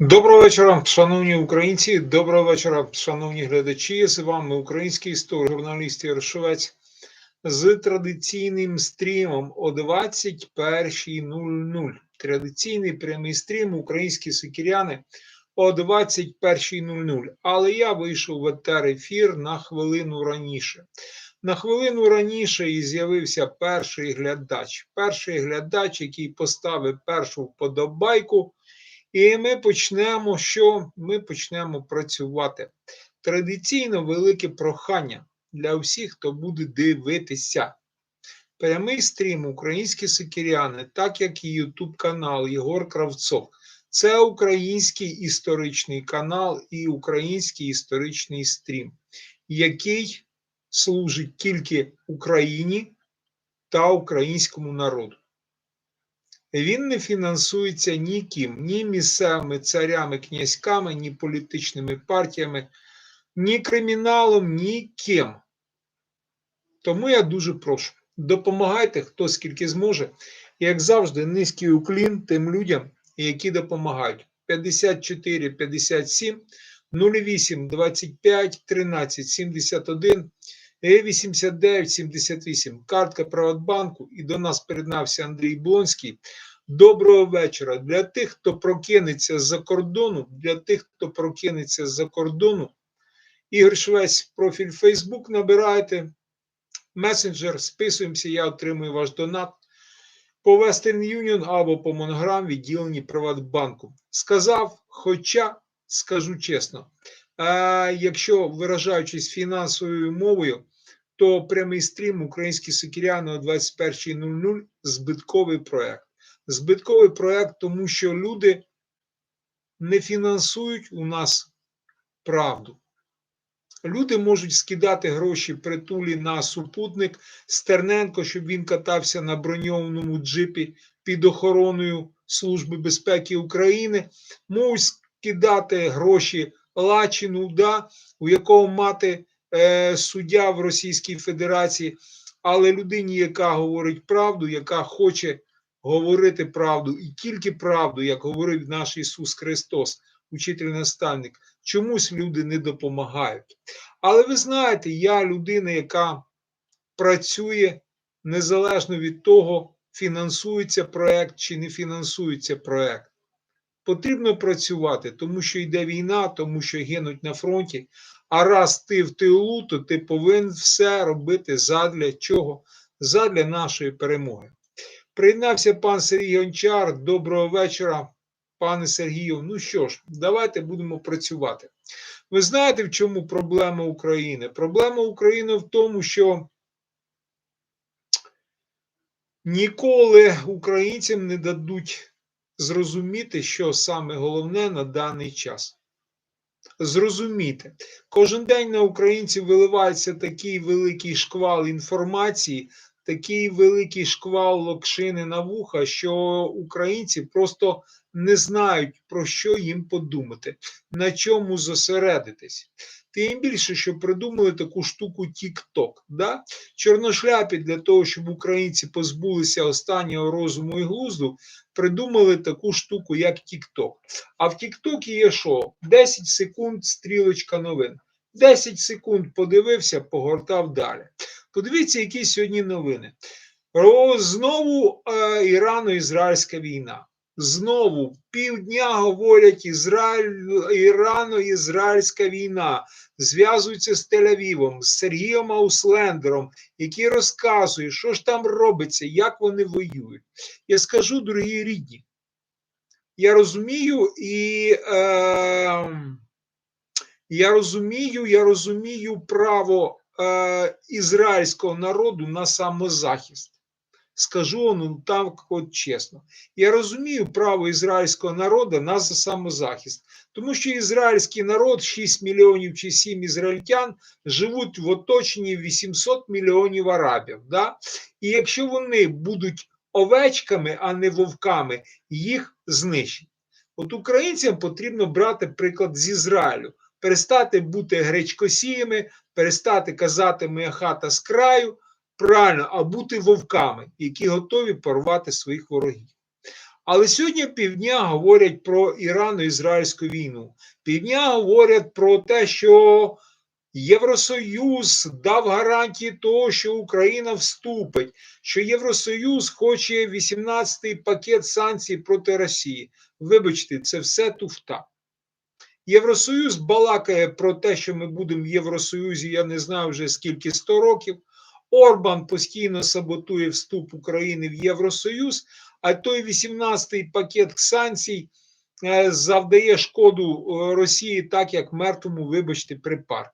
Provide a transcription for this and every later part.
Доброго вечора, шановні українці. Доброго вечора, шановні глядачі. З вами український історик, журналіст Ярошовець з традиційним стрімом о 21.00. Традиційний прямий стрім українські сикіряни о 21.00. Але я вийшов в етер ефір на хвилину раніше. На хвилину раніше і з'явився перший глядач. Перший глядач, який поставив першу вподобайку. І ми почнемо що? Ми почнемо працювати. Традиційно велике прохання для всіх, хто буде дивитися. Прямий стрім Українські сикіряни, так як і Ютуб канал Єгор Кравцов. Це український історичний канал і український історичний стрім, який служить тільки Україні та українському народу. Він не фінансується ніким, ні місцевими царями, князьками, ні політичними партіями, ні криміналом, ні ким. Тому я дуже прошу, допомагайте хто скільки зможе. Як завжди, низький уклін тим людям, які допомагають. 54 57 08 25 13 71 89 78. Картка Приватбанку. І до нас приєднався Андрій Блонський. Доброго вечора. Для тих, хто прокинеться з-за кордону, для тих, хто прокинеться з-за кордону. Ігор Швець, профіль Facebook набирайте. Месенджер, списуємося, я отримую ваш донат по Western Union або по Монограм відділенні Приватбанку. Сказав, хоча скажу чесно, якщо виражаючись фінансовою мовою, то прямий стрім українські сокіряни о 21.00 збитковий проект. Збитковий проект, тому що люди не фінансують у нас правду. Люди можуть скидати гроші притулі на супутник Стерненко, щоб він катався на броньованому джипі під охороною Служби безпеки України. Можуть скидати гроші Лачину, да, у якого мати е, суддя в Російській Федерації, але людині, яка говорить правду, яка хоче говорити правду і тільки правду, як говорив наш Ісус Христос, учитель-наставник, чомусь люди не допомагають. Але ви знаєте, я людина, яка працює незалежно від того, фінансується проект чи не фінансується проект. Потрібно працювати, тому що йде війна, тому що гинуть на фронті. А раз ти в тилу, то ти повинен все робити задля чого? Задля нашої перемоги. Приєднався пан Сергій Гончар. Доброго вечора, пане Сергію. Ну що ж, давайте будемо працювати. Ви знаєте, в чому проблема України? Проблема України в тому, що ніколи українцям не дадуть зрозуміти, що саме головне на даний час. Зрозуміти, кожен день на українців виливається такий великий шквал інформації, такий великий шквал локшини на вуха, що українці просто не знають, про що їм подумати, на чому зосередитись. Тим більше, що придумали таку штуку TikTok. Да? Чорношляпі для того, щоб українці позбулися останнього розуму і глузду, придумали таку штуку, як TikTok. А в TikTok є що? 10 секунд стрілочка новин. 10 секунд подивився, погортав далі. Подивіться, які сьогодні новини. Знову е, Ірано-Ізраїльська війна. Знову півдня говорять Ізраїль, Ірано-Ізраїльська війна. Зв'язуються з Тель-Авівом, з Сергієм Ауслендером, який розказує, що ж там робиться, як вони воюють. Я скажу, дорогі рідні, я розумію і е, я розумію, я розумію право е, ізраїльського народу на самозахист. Скажу ну так от чесно. Я розумію право ізраїльського народу на самозахист, тому що ізраїльський народ, 6 мільйонів чи 7 ізраїльтян, живуть в оточенні 800 мільйонів арабів. Да? І якщо вони будуть овечками, а не вовками, їх знищать. От українцям потрібно брати приклад з Ізраїлю, перестати бути гречкосіями, перестати казати моя хата з краю правильно, а бути вовками, які готові порвати своїх ворогів. Але сьогодні півдня говорять про Ірано-Ізраїльську війну. Півдня говорять про те, що Євросоюз дав гарантії того, що Україна вступить, що Євросоюз хоче 18-й пакет санкцій проти Росії. Вибачте, це все туфта. Євросоюз балакає про те, що ми будемо в Євросоюзі, я не знаю вже скільки 100 років. Орбан постійно саботує вступ України в Євросоюз, а той 18-й пакет санкцій е, завдає шкоду е, Росії, так як мертвому, вибачте, припарк.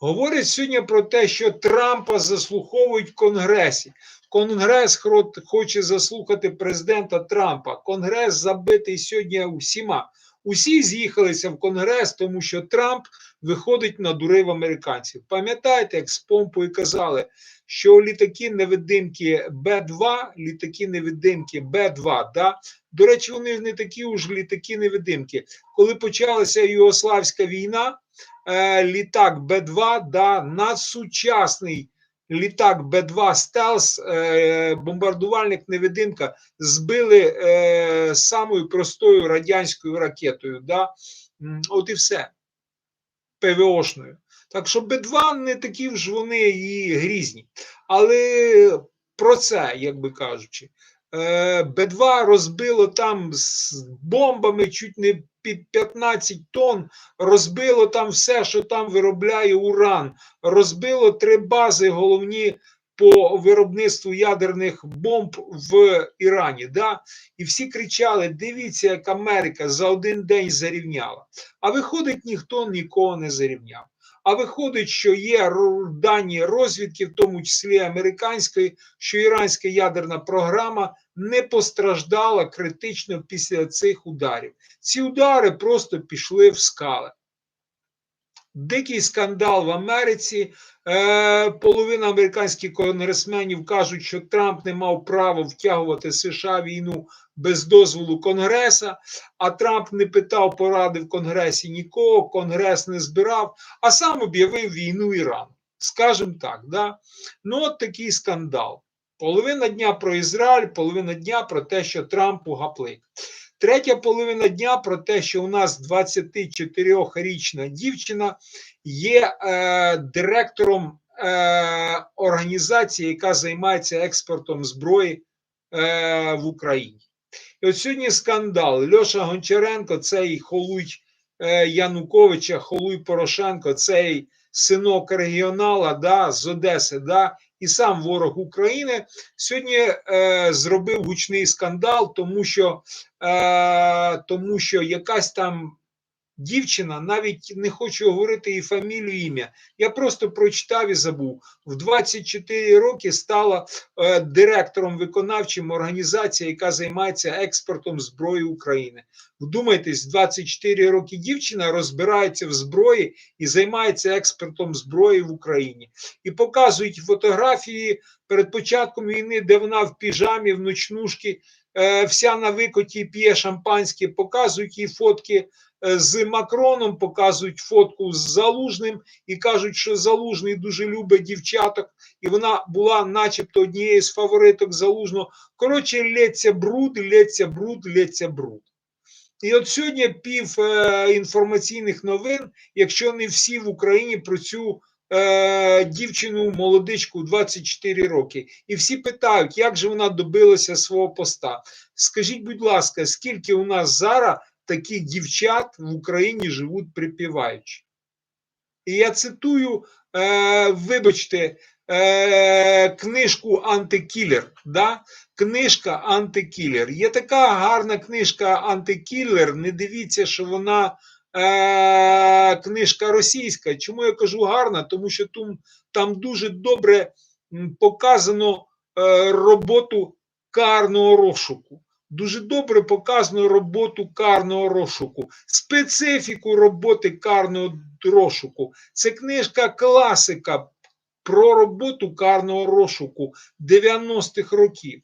Говорять сьогодні про те, що Трампа заслуховують в Конгресі. Конгрес хоче заслухати президента Трампа. Конгрес забитий сьогодні усіма. Усі з'їхалися в Конгрес, тому що Трамп виходить на дурив американців. Пам'ятаєте, як з помпою казали, що літаки невидимки Б-2, літаки невидимки Б-2, да? до речі, вони не такі уж літаки невидимки. Коли почалася Югославська війна, е, літак Б-2, да, надсучасний літак Б-2 Стелс, е, бомбардувальник невидимка, збили е, самою простою радянською ракетою. Да? От і все. ПВОшною. Так що Б2 не такі ж вони і грізні. Але про це, як би кажучи, Е, Б2 розбило там з бомбами чуть не під 15 тонн, розбило там все, що там виробляє уран, розбило три бази головні по виробництву ядерних бомб в Ірані. Да? І всі кричали: дивіться, як Америка за один день зарівняла. А виходить, ніхто нікого не зарівняв. А виходить, що є дані розвідки, в тому числі американської, що іранська ядерна програма не постраждала критично після цих ударів. Ці удари просто пішли в скали. Дикий скандал в Америці. Е, половина американських конгресменів кажуть, що Трамп не мав права втягувати США війну без дозволу Конгреса, а Трамп не питав поради в Конгресі нікого, Конгрес не збирав, а сам об'явив війну Ірану. Скажем так, да? ну от такий скандал. Половина дня про Ізраїль, половина дня про те, що Трампу гаплик. Третя половина дня про те, що у нас 24-річна дівчина є е, директором е, організації, яка займається експортом зброї е, в Україні. І от сьогодні скандал. Льоша Гончаренко, цей холуй е, Януковича, холуй Порошенко, цей синок регіонала да, з Одеси, да, і сам ворог України сьогодні е, зробив гучний скандал, тому що, е, тому що якась там дівчина, навіть не хочу говорити її фамілію, ім'я. Я просто прочитав і забув. В 24 роки стала е, директором виконавчим організації, яка займається експортом зброї України. Вдумайтесь, 24 роки дівчина розбирається в зброї і займається експортом зброї в Україні. І показують фотографії перед початком війни, де вона в піжамі, в ночнушки, е, вся на викоті п'є шампанське, показують їй фотки з Макроном, показують фотку з Залужним і кажуть, що Залужний дуже любить дівчаток, і вона була, начебто, однією з фавориток Залужного. Коротше, лється бруд, лється бруд, лється бруд. І от сьогодні пів е, інформаційних новин, якщо не всі в Україні про цю е, дівчину молодичку 24 роки. І всі питають, як же вона добилася свого поста. Скажіть, будь ласка, скільки у нас зараз таких дівчат в Україні живуть припіваючи? І я цитую, е, вибачте, е, книжку Антикілер. Да? Книжка Антикілер. Є така гарна книжка Антикілер. Не дивіться, що вона е, книжка російська. Чому я кажу гарна? Тому що там, там дуже добре показано е, роботу карного розшуку. Дуже добре показано роботу карного розшуку, специфіку роботи карного розшуку. Це книжка класика про роботу карного розшуку 90-х років.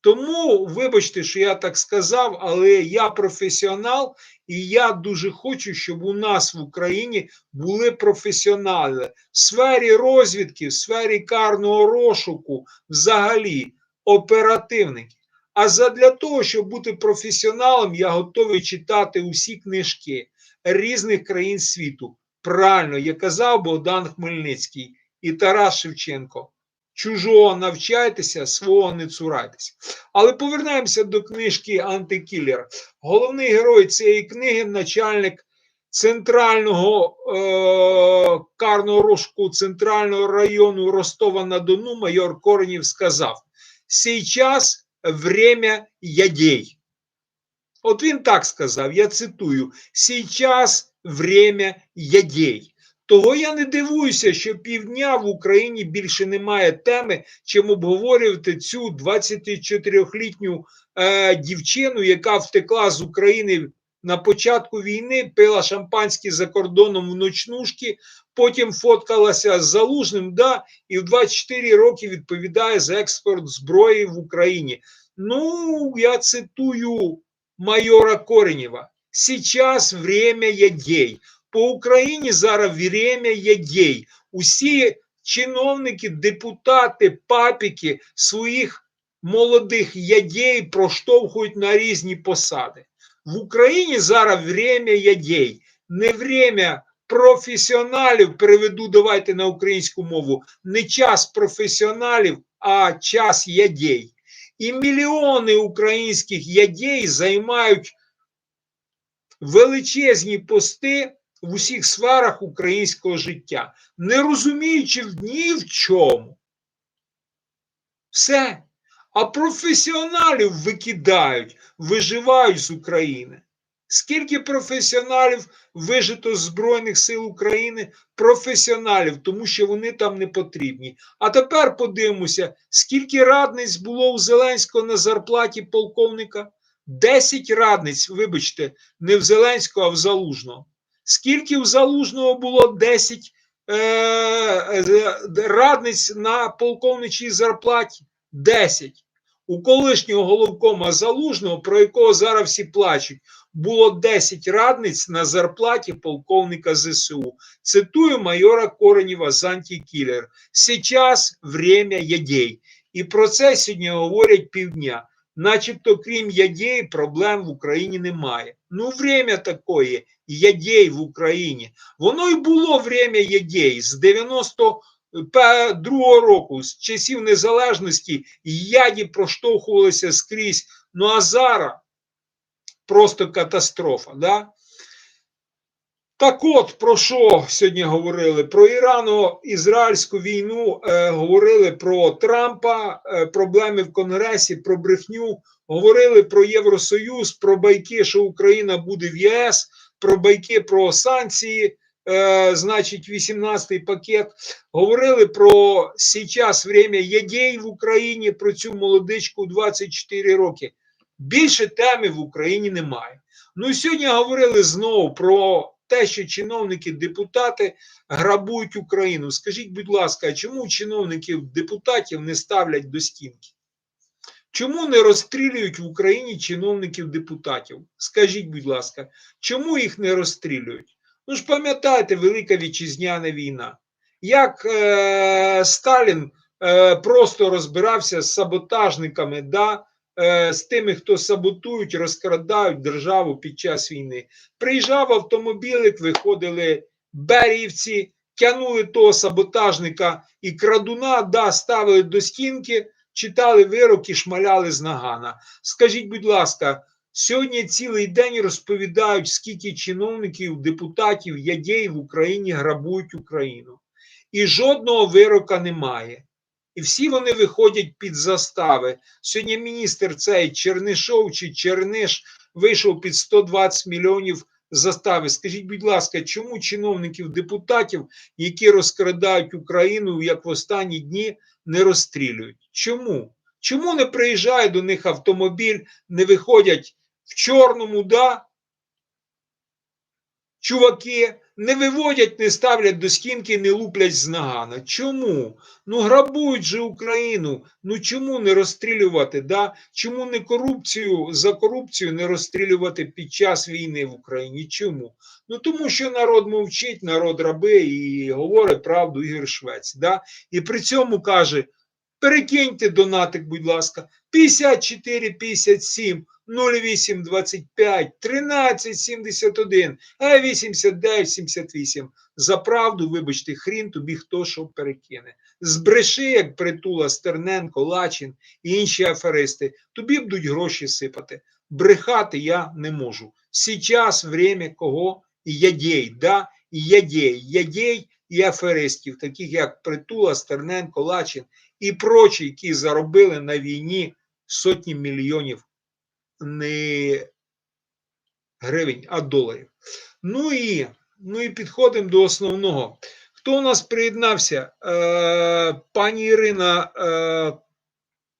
Тому, вибачте, що я так сказав, але я професіонал, і я дуже хочу, щоб у нас в Україні були професіонали в сфері розвідки, в сфері карного розшуку, взагалі оперативники. А задля того, щоб бути професіоналом, я готовий читати усі книжки різних країн світу. Правильно, як казав Богдан Хмельницький і Тарас Шевченко. Чужого навчайтеся, свого не цурайтеся. Але повернемося до книжки Антикілер. Головний герой цієї книги начальник центрального е- карного розшуку центрального району Ростова на Дону майор Коренів сказав: Сейчас время ядей. От він так сказав, я цитую: Сейчас время ядей. Того я не дивуюся, що півдня в Україні більше немає теми, чим обговорювати цю 24-літню е, дівчину, яка втекла з України на початку війни, пила шампанське за кордоном в ночнушки, потім фоткалася з залужним, да, і в 24 роки відповідає за експорт зброї в Україні. Ну, я цитую майора Коренєва. Сейчас время ядей. По Україні зараз время ядей. Усі чиновники, депутати, папіки своїх молодих ядей проштовхують на різні посади. В Україні зараз время ядей, не время професіоналів. Переведу, давайте на українську мову. Не час професіоналів, а час ядей. І мільйони українських ядей займають величезні пости в усіх сферах українського життя, не розуміючи ні в чому. Все. А професіоналів викидають, виживають з України. Скільки професіоналів вижито з Збройних сил України? Професіоналів, тому що вони там не потрібні. А тепер подивимося, скільки радниць було у Зеленського на зарплаті полковника? 10 радниць, вибачте, не в Зеленського, а в Залужного. Скільки в Залужного було 10 е, е, радниць на полковничій зарплаті? 10. У колишнього головкома Залужного, про якого зараз всі плачуть, було 10 радниць на зарплаті полковника ЗСУ. Цитую майора Коренєва з Антикілер. Сейчас время ядей. І про це сьогодні говорять півдня. Начебто, крім ядей, проблем в Україні немає. Ну, время такое, ядей в Україні. Воно й було время ядей з 92-го року, з часів незалежності, яді проштовхувалися скрізь. Ну а зараз просто катастрофа. Да? Так от, про що сьогодні говорили? Про Ірано-Ізраїльську війну е, говорили про Трампа, е, проблеми в Конгресі, про брехню, говорили про Євросоюз, про байки, що Україна буде в ЄС, про байки про санкції, е, значить, 18-й пакет. Говорили про сейчас время єдей в Україні, про цю молодичку 24 роки. Більше теми в Україні немає. Ну і сьогодні говорили знову про те, що чиновники, депутати грабують Україну. Скажіть, будь ласка, а чому чиновників депутатів не ставлять до стінки? Чому не розстрілюють в Україні чиновників депутатів? Скажіть, будь ласка, чому їх не розстрілюють? Ну ж пам'ятаєте, Велика Вітчизняна війна. Як е, Сталін е, просто розбирався з саботажниками, да, е, з тими, хто саботують, розкрадають державу під час війни. Приїжджав автомобілик, виходили берівці, тянули того саботажника і крадуна, да, ставили до стінки, читали вирок і шмаляли з нагана. Скажіть, будь ласка, сьогодні цілий день розповідають, скільки чиновників, депутатів, ядей в Україні грабують Україну. І жодного вирока немає. І всі вони виходять під застави. Сьогодні міністр цей Чернишов чи Черниш вийшов під 120 мільйонів застави. Скажіть, будь ласка, чому чиновників депутатів, які розкрадають Україну як в останні дні, не розстрілюють? Чому? Чому не приїжджає до них автомобіль, не виходять в чорному, да? Чуваки не виводять, не ставлять до стінки, не луплять з нагана. Чому? Ну грабують же Україну. Ну чому не розстрілювати? Да? Чому не корупцію за корупцію не розстрілювати під час війни в Україні? Чому? Ну тому що народ мовчить, народ раби і говорить правду Ігор Швець. Да? І при цьому каже: Перекиньте донатик, будь ласка, 54 57 08 25 13 71 а 89 78. За правду, вибачте, хрін тобі хто що перекине. Збреши, як притула Стерненко, Лачин і інші аферисти, тобі будуть гроші сипати. Брехати я не можу. Сейчас время кого? Ядей, да? Ядей, ядей і аферистів, таких як Притула, Стерненко, Лачин і прочі, які заробили на війні сотні мільйонів не гривень, а доларів. Ну і, ну і підходимо до основного. Хто у нас приєднався? Е, пані Ірина е,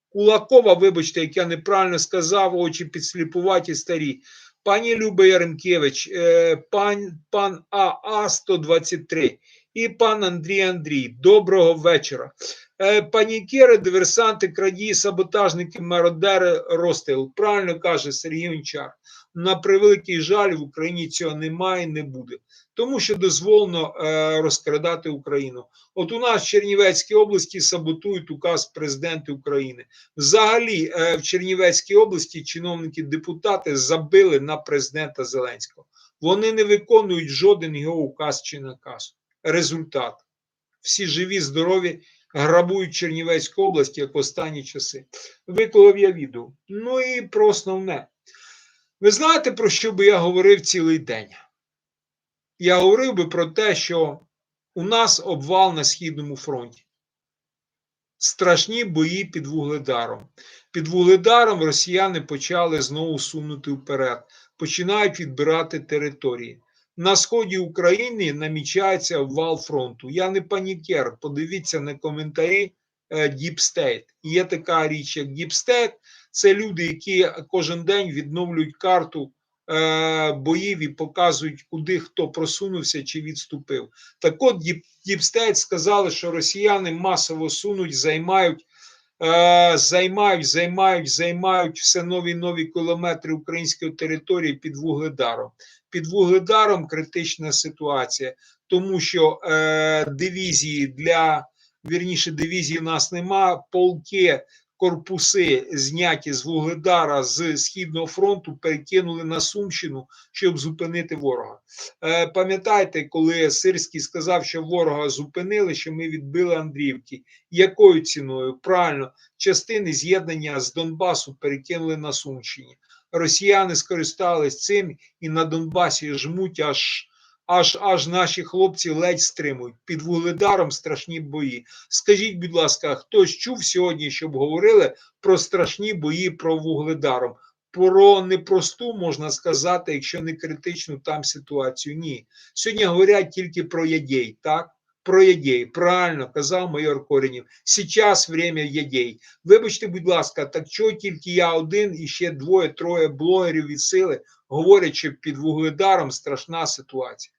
Кулакова, вибачте, як я неправильно сказав, очі підсліпуваті старі. Пані Люба Яремкевич, е, пан, пан АА 123 і пан Андрій Андрій. Доброго вечора. Е, Панікери, диверсанти, крадії, саботажники, мародери, розстріл. Правильно каже Сергій Гончар. На превеликий жаль, в Україні цього немає і не буде, тому що дозволено е, розкрадати Україну. От у нас в Чернівецькій області саботують указ президента України. Взагалі, е, в Чернівецькій області чиновники депутати забили на президента Зеленського. Вони не виконують жоден його указ чи наказ. Результат: всі живі, здорові, грабують Чернівецьку область як в останні часи. Виклав я відео. Ну і про основне. Ви знаєте, про що би я говорив цілий день? Я говорив би про те, що у нас обвал на Східному фронті. Страшні бої під Вугледаром. Під Вугледаром росіяни почали знову сунути вперед, починають відбирати території. На сході України намічається обвал фронту. Я не панікер. Подивіться на коментарі State. Є така річ, як State. Це люди, які кожен день відновлюють карту е, боїв і показують, куди хто просунувся чи відступив. Так от State сказали, що росіяни масово сунуть, займають. Е, займають, займають, займають все нові нові кілометри української території під Вугледаром. Під Вугледаром критична ситуація, тому що е, дивізії для вірніше дивізії в нас нема, полки, корпуси зняті з Вугледара з Східного фронту перекинули на Сумщину, щоб зупинити ворога. Е, пам'ятаєте, коли Сирський сказав, що ворога зупинили, що ми відбили Андріївки. Якою ціною? Правильно, частини з'єднання з Донбасу перекинули на Сумщині. Росіяни скористались цим і на Донбасі жмуть аж. Аж аж наші хлопці ледь стримують. Під Вугледаром страшні бої. Скажіть, будь ласка, хтось чув сьогодні, щоб говорили про страшні бої про Вугледаром? Про непросту можна сказати, якщо не критичну там ситуацію. Ні. Сьогодні говорять тільки про ядей, так? Про ядей. Правильно казав майор Коренів. Сейчас время ядей. Вибачте, будь ласка, так чого тільки я один і ще двоє-троє блогерів від сили говорять, що під Вугледаром страшна ситуація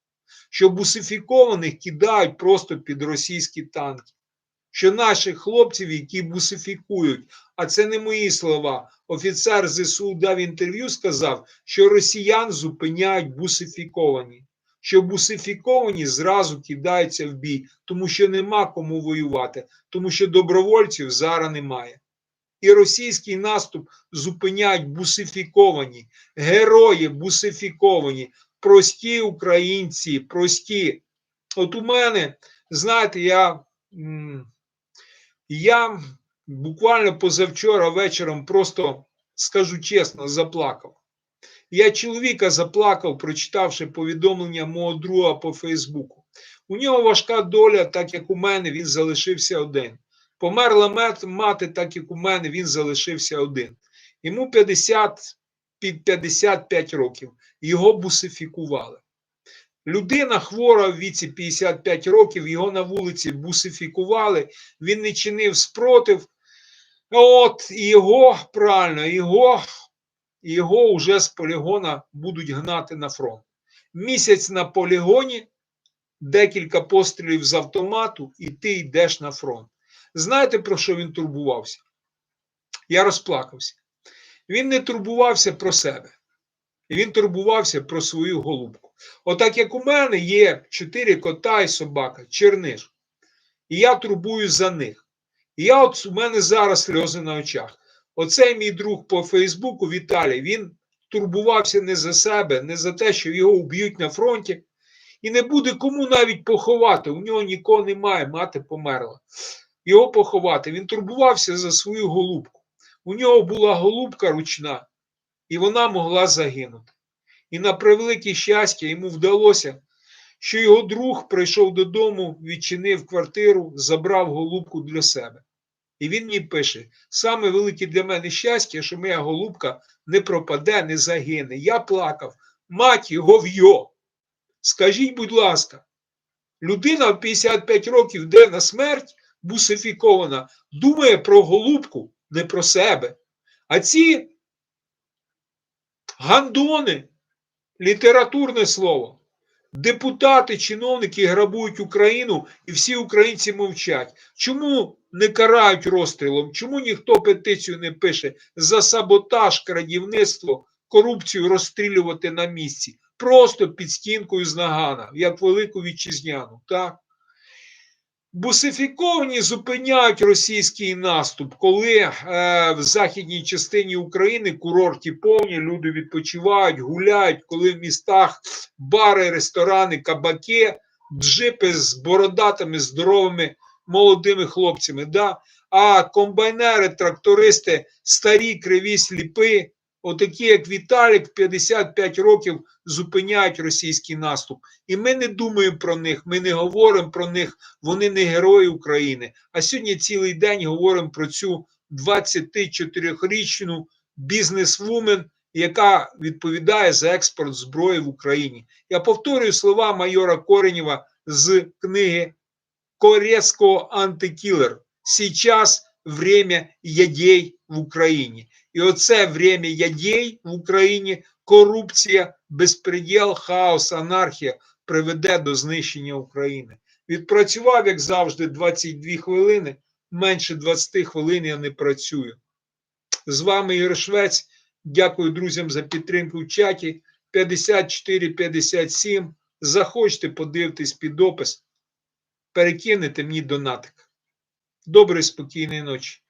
що бусифікованих кидають просто під російські танки, що наших хлопців, які бусифікують, а це не мої слова. Офіцер ЗСУ дав інтерв'ю, сказав, що росіян зупиняють бусифіковані, що бусифіковані зразу кидаються в бій, тому що нема кому воювати, тому що добровольців зараз немає. І російський наступ зупиняють бусифіковані, герої бусифіковані, прості українці, прості. От у мене, знаєте, я, я буквально позавчора вечором просто скажу чесно, заплакав. Я чоловіка заплакав, прочитавши повідомлення мого друга по Фейсбуку. У нього важка доля, так як у мене, він залишився один. Померла мати, так як у мене, він залишився один. Йому 50 під 55 років його бусифікували. Людина хвора в віці 55 років, його на вулиці бусифікували, він не чинив спротив. От його правильно, його його вже з полігона будуть гнати на фронт. Місяць на полігоні, декілька пострілів з автомату, і ти йдеш на фронт. Знаєте, про що він турбувався? Я розплакався. Він не турбувався про себе. Він турбувався про свою голубку. Отак як у мене є чотири кота і собака, черниш. І я турбую за них. І я от у мене зараз сльози на очах. Оцей мій друг по Фейсбуку Віталій, він турбувався не за себе, не за те, що його вб'ють на фронті, і не буде кому навіть поховати. У нього нікого немає, мати померла. Його поховати. Він турбувався за свою голубку. У нього була голубка ручна, і вона могла загинути. І на превелике щастя йому вдалося, що його друг прийшов додому, відчинив квартиру, забрав голубку для себе. І він мені пише: саме велике для мене щастя, що моя голубка не пропаде, не загине. Я плакав, мать його вйо. Скажіть, будь ласка, людина в 55 років йде на смерть, бусифікована, думає про голубку, не про себе. А ці гандони, літературне слово, депутати, чиновники грабують Україну і всі українці мовчать. Чому не карають розстрілом? Чому ніхто петицію не пише за саботаж, крадівництво, корупцію розстрілювати на місці? Просто під стінкою з нагана, як велику вітчизняну. Так? Бусифіковані зупиняють російський наступ, коли е, в західній частині України курорті повні, люди відпочивають, гуляють, коли в містах бари, ресторани, кабаки, джипи з бородатими, здоровими молодими хлопцями. Да? А комбайнери, трактористи, старі, криві, сліпи, отакі, як Віталік, 55 років зупиняють російський наступ. І ми не думаємо про них, ми не говоримо про них, вони не герої України. А сьогодні цілий день говоримо про цю 24-річну бізнесвумен, яка відповідає за експорт зброї в Україні. Я повторюю слова майора Коренєва з книги Корецького антикілер. Сейчас время ядей в Україні. І оце время ядей в Україні, корупція, безпреділ, хаос, анархія приведе до знищення України. Відпрацював, як завжди, 22 хвилини. Менше 20 хвилин я не працюю. З вами Ігор Швець. Дякую друзям за підтримку в чаті. 54-57. Захочете подивитись під опис. Перекинете мені донатик. Доброї, спокійної ночі.